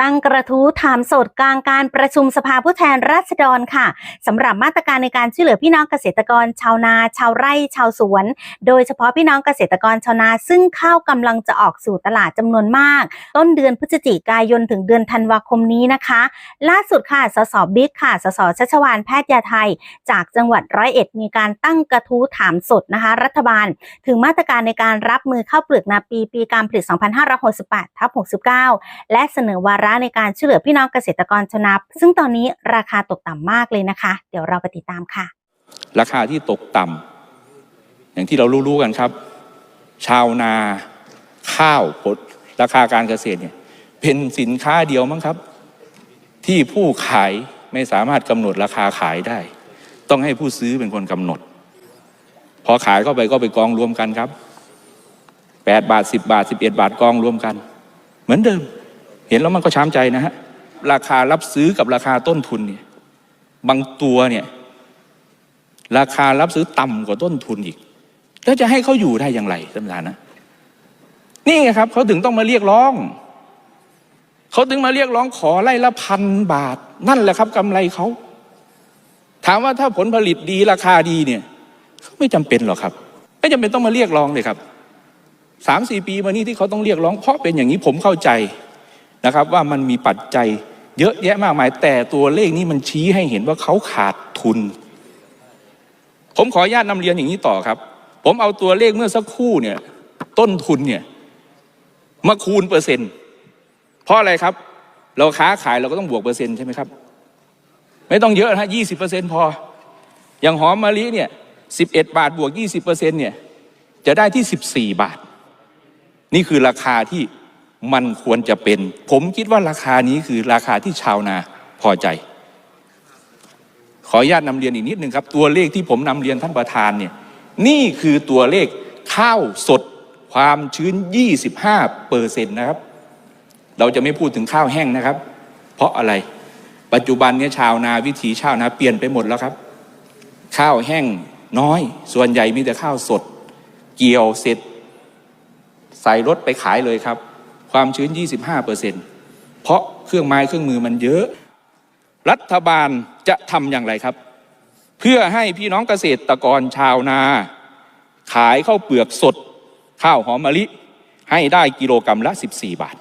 ตั้งกระทู้ถามสดกลางการประชุมสภาผู้แทนราษฎรค่ะสำหรับมาตรการในการช่วยเหลือพี่น้องเกษตรกรชาวนา ชาวไร่ ชาวสวน โดยเฉพาะพี่น้องเกษตรกรชาวนา ซึ่งข้าวกำลังจะออกสู่ตลาดจำนวนมาก ต้นเดือนพฤศจิกายนถึงเดือนธันวาคมนี้นะคะ ล่าสุดค่ะสสบิ๊กค่ะสสชัชวานแพทย์ยาไทย จากจังหวัดร้อยเอ็ดมีการตั้งกระทู้ถามสดนะคะ รัฐบาล ถึงมาตรการในการรับมือข้าวเปลือกนาปีปีการผลิต 2568ทับ69 และเสนอวาระในการช่วยเหลือพี่น้องเกษตรกรชาวนาซึ่งตอนนี้ราคาตกต่ำมากเลยนะคะ เดี๋ยวเราไปติดตามค่ะ ราคาที่ตกต่ำอย่างที่เรารู้ๆกันครับ ชาวนาข้าวผลราคาการเกษตรเนี่ยเป็นสินค้าเดียวมั้งครับ ที่ผู้ขายไม่สามารถกำหนดราคาขายได้ ต้องให้ผู้ซื้อเป็นคนกำหนด พอขายเข้าไปก็ไปกองรวมกันครับ8บาท 10 บาท 11 บาทกองรวมกัน เหมือนเดิม ห็นแล้วมันก็ช้ำใจนะฮะราคารับซื้อกับราคาต้นทุนเนี่ยบางตัวเนี่ยราคารับซื้อต่ำกว่าต้นทุนอีก แล้วจะให้เขาอยู่ได้อย่างไรท่านประธานนะนี่ไงครับเขาถึงต้องมาเรียกร้องเขาถึงมาเรียกร้องขอไล่ละพันบาท นั่นแหละครับกำไรเขาถามว่าถ้าผลผลิตดีราคาดีเนี่ยเขาไม่จำเป็นหรอกครับ ไม่จำเป็นต้องมาเรียกร้องเลยครับสามสี่ปีมานี้ที่เขาต้องเรียกร้องเพราะเป็นอย่างนี้ผมเข้าใจ นะครับว่ามันมีปัจจัยเยอะแยะมากมาย แต่ตัวเลขนี้มันชี้ให้เห็นว่าเขาขาดทุน ผมขออนุญาตนำเรียนอย่างนี้ต่อครับ ผมเอาตัวเลขเมื่อสักครู่เนี่ยต้นทุนเนี่ยมาคูณเปอร์เซ็นต์ เพราะอะไรครับ เราค้าขายเราก็ต้องบวกเปอร์เซ็นต์ใช่ไหมครับ ไม่ต้องเยอะนะยี่สิบเปอร์เซ็นต์พอ อย่างหอมมะลิเนี่ยสิบเอ็ดบาทบวกยี่สิบเปอร์เซ็นต์เนี่ยจะได้ที่สิบสี่บาท นี่คือราคาที่ มันควรจะเป็น ผมคิดว่าราคานี้คือราคาที่ชาวนาพอใจ ขออนุญาตนำเรียนอีกนิดหนึ่งครับ ตัวเลขที่ผมนำเรียนท่านประธานเนี่ยนี่คือตัวเลขข้าวสดความชื้น 25เปอร์เซ็นต์นะครับ เราจะไม่พูดถึงข้าวแห้งนะครับ เพราะอะไรปัจจุบันเนี้ชาวนาวิถีชาวนาเปลี่ยนไปหมดแล้วครับ ข้าวแห้งน้อย ส่วนใหญ่มีแต่ข้าวสด เกี่ยวเสร็จ ใส่รถไปขายเลยครับ ความชื้น 25เปอร์เซ็นต์เพราะเครื่องไม้เครื่องมือมันเยอะ รัฐบาลจะทำอย่างไรครับ เพื่อให้พี่น้องเกษตรกรชาวนา ขายข้าวเปลือกสด ข้าวหอมมะลิ ให้ได้กิโลกรรัมละ 14 บาท